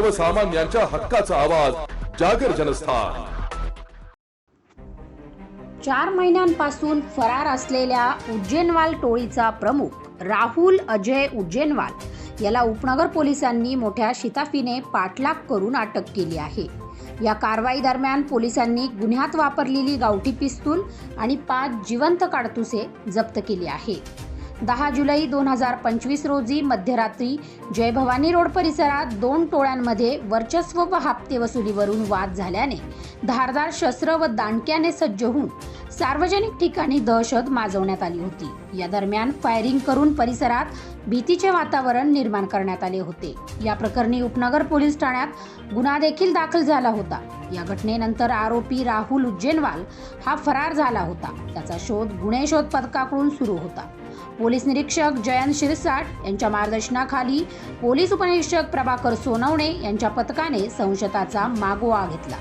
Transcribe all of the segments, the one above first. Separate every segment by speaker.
Speaker 1: सर्वसामान्यांच्या हक्काचा आवाज जागर जनस्थान.
Speaker 2: चार महिन्यांपासून फरार असलेल्या उज्जैनवाल टोळीचा प्रमुख राहुल अजय उज्जैनवाल याला उपनगर पोलिसांनी मोठ्या शिताफीने पाठलाग करून अटक केली आहे. या कारवाई दरम्यान पोलिसांनी गुन्ह्यात वापरलेली गावठी पिस्तूल आणि पाच जिवंत काडतुसे जप्त केली आहे. दहा जुलै दोन हजार पंचवीस रोजी मध्यरात्री जय भवानी रोड परिसरात दोन टोळ्यांमध्ये वर्चस्व व हप्ते वसुलीवरून वाद झाल्याने धारदार शस्त्र व दांडक्याने सज्ज होऊन सार्वजनिक ठिकाणी दहशत माजवण्यात आली होती. या दरम्यान फायरिंग करून परिसरात भीतीचे वातावरण निर्माण करण्यात आले होते. या प्रकरणी उपनगर पोलीस ठाण्यात गुन्हा देखील दाखल झाला होता. या घटनेनंतर आरोपी राहुल उज्जैनवाल हा फरार झाला होता. त्याचा शोध गुन्हे शोध पथकाकडून सुरू होता. पोलीस निरीक्षक जयंत शिरसाट यांच्या मार्गदर्शनाखाली पोलीस उपनिरीक्षक प्रभाकर सोनवणे यांच्या पथकाने संशताचा मागोवा घेतला.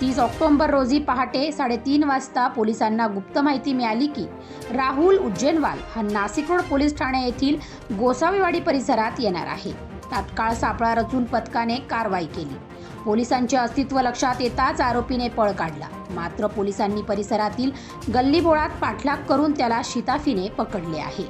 Speaker 2: तीस ऑक्टोबर रोजी पहाटे साडेतीन वाजता पोलिसांना गुप्त माहिती मिळाली की राहुल उज्जैनवाल हा नाशिक रोड पोलीस ठाणे येथील गोसावीवाडी परिसरात येणार आहे. तात्काळ सापळा रचून पथकाने कारवाई केली. पोलिसांचे अस्तित्व लक्षात येताच आरोपीने पळ काढला. मात्र पोलिसांनी परिसरातील गल्लीबोळात पाठलाग करून त्याला शिताफीने पकडले आहे.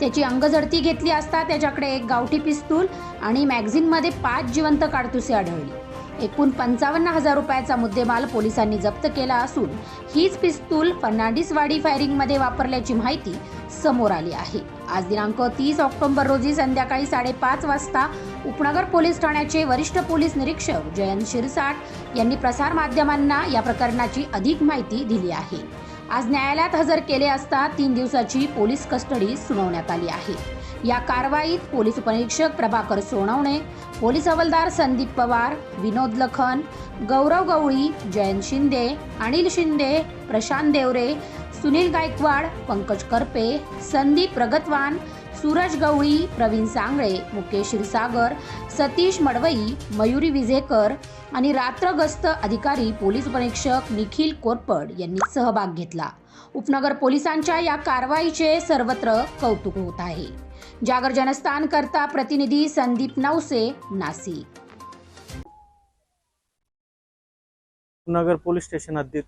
Speaker 2: त्याची अंगझडती घेतली असता त्याच्याकडे एक गावठी पिस्तूल आणि मॅगझिनमध्ये पाच जिवंत काडतुसे आढळली. एकूण पंचावन्न हजार रुपयाचा मुद्देमाल पोलिसांनी जप्त केला असून हीच पिस्तूल फर्नांडिसवाडी फायरिंगमध्ये वापरल्याची माहिती समोर आली आहे. आज दिनांक तीस ऑक्टोबर रोजी संध्याकाळी साडेपाच वाजता उपनगर पोलीस ठाण्याचे वरिष्ठ पोलीस निरीक्षक जयंत शिरसाट यांनी प्रसारमाध्यमांना या प्रकरणाची अधिक माहिती दिली आहे. आज न्यायालयात हजर केले असता तीन दिवसाची पोलीस कस्टडी सुनावण्यात आली आहे. या कारवाईत पोलीस उपनिरीक्षक प्रभाकर सोनवणे पोलीस हवालदार संदीप पवार विनोद लखन गौरव गवळी जयंत शिंदे अनिल शिंदे प्रशांत देवरे सुनील गायकवाड पंकज करपे संदीप प्रगतवान सूरज गवळी प्रवीण सांगळे मुकेश क्षीरसागर सतीश मडवई मयुरी विजेकर आणि रात्रगस्त अधिकारी पोलीस उपनिरीक्षक निखिल कोरपड यांनी सहभाग घेतला. उपनगर पोलिसांच्या या कारवाईचे सर्वत्र कौतुक होत आहे. जागर जनस्थान करता प्रतिनिधी संदीप नवसे नाशिक.
Speaker 3: नगर पोलीस स्टेशन हद्दीत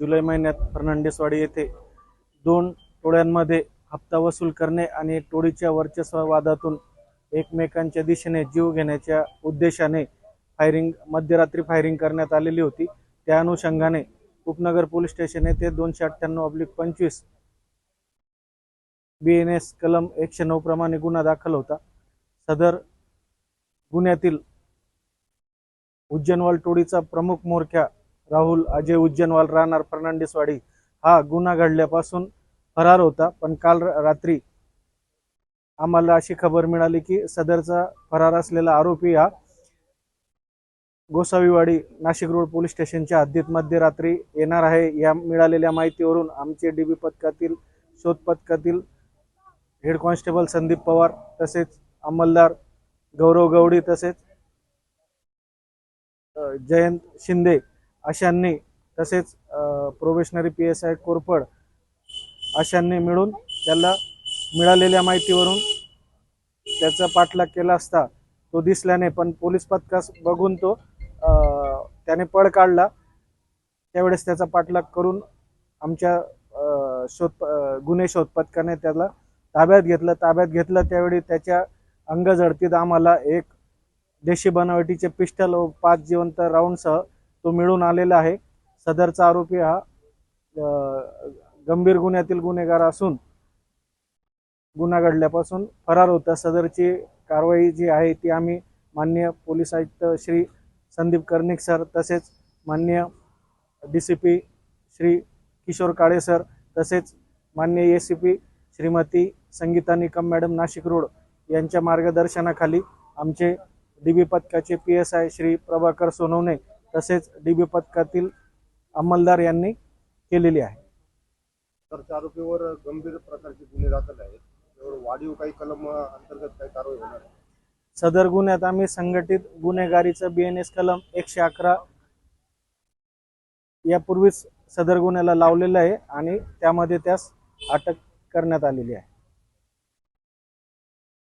Speaker 3: जुलै महिन्यात फर्नांडिसवाडी येथे दोन टोळ्यांमध्ये हप्ता वसूल करणे आणि टोळीच्या वर्चस्ववादातून एकमेकांच्या दिशेने जीव घेण्याच्या उद्देशाने फायरिंग मध्यरात्री फायरिंग करण्यात आलेली होती. त्या अनुषंगाने उपनगर पोलीस स्टेशन येथे दोनशे अठ्ठ्याण्णव अब्लिक पंचवीस बी एन एस कलम एकशे नऊ प्रमाणे गुन्हा दाखल होता. सदर गुन्ह्यातील उज्जैनवाल टोळीचा प्रमुख मोर्चा राहुल अजय उज्जैनवाल राहणार फर्नांडिसवाडी हा गुन्हा घडल्यापासून फरार होता पण काल रात्री आम्हाला अशी खबर मिळाली की सदरचा फरार असलेला आरोपी हा गोसावीवाडी नाशिक रोड पोलीस स्टेशनच्या हद्दीत मध्यरात्री येणार आहे. या मिळालेल्या माहितीवरून आमचे डीबी पथकातील शोध पथकातील हेड कॉन्स्टेबल संदीप पवार तसेच अंमलदार गौरव गवडी तसेच जयंत शिंदे अशांनी तसेच प्रोबेशनरी पी एस आय कोरफड अशांनी मिळून त्याला मिळालेल्या माहितीवरून त्याचा पाठलाग केला असता तो दिसल्याने पण पोलीस पथकास बघून तो त्याने पळ काढला. त्यावेळेस त्याचा पाठलाग करून आमच्या शोध गुन्हे शोध पथकाने त्याला ताब्यात घेतलं. ताब्यात घेतलं त्यावेळी त्याच्या अंगझडतीत आम्हाला एक देशी बनावटीचे पिस्टल व पाच जिवंत राऊंडसह तो मिळून आलेला आहे. सदरचा आरोपी हा गंभीर गुन्ह्यातील गुन्हेगार असून गुन्हा घडल्यापासून फरार होता सदरची कारवाई जी आहे ती आम्ही मान्य पोलीस आयुक्त श्री संदीप कर्णिक सर तसेच मान्य D C P Shri Kishor Kale sir तसेच मान्य A C P Shrimati Sangeeta Nikam madam Nashik road यांच्या मार्गदर्शनाखाली आमचे डी बी पथकाचे P S I Shri Prabhakar Sonawane तसेच डी बी पथकातील अंमलदार यांनी केलेली आहे.
Speaker 4: तर त्या आरोपीवर गंभीर प्रकारचे गुन्हे दाखल आहेत. त्यावर वाढीव काही कलम अंतर्गत काही कारवाई होणार आहे.
Speaker 3: सदर गुन्ह्यात आम्ही संघटित गुन्हेगारीचं बी एन एस कलम एकशे अकरा यापूर्वीच सदर गुन्ह्याला लावलेलं आहे आणि त्यामध्ये त्यास अटक करण्यात आलेली आहे.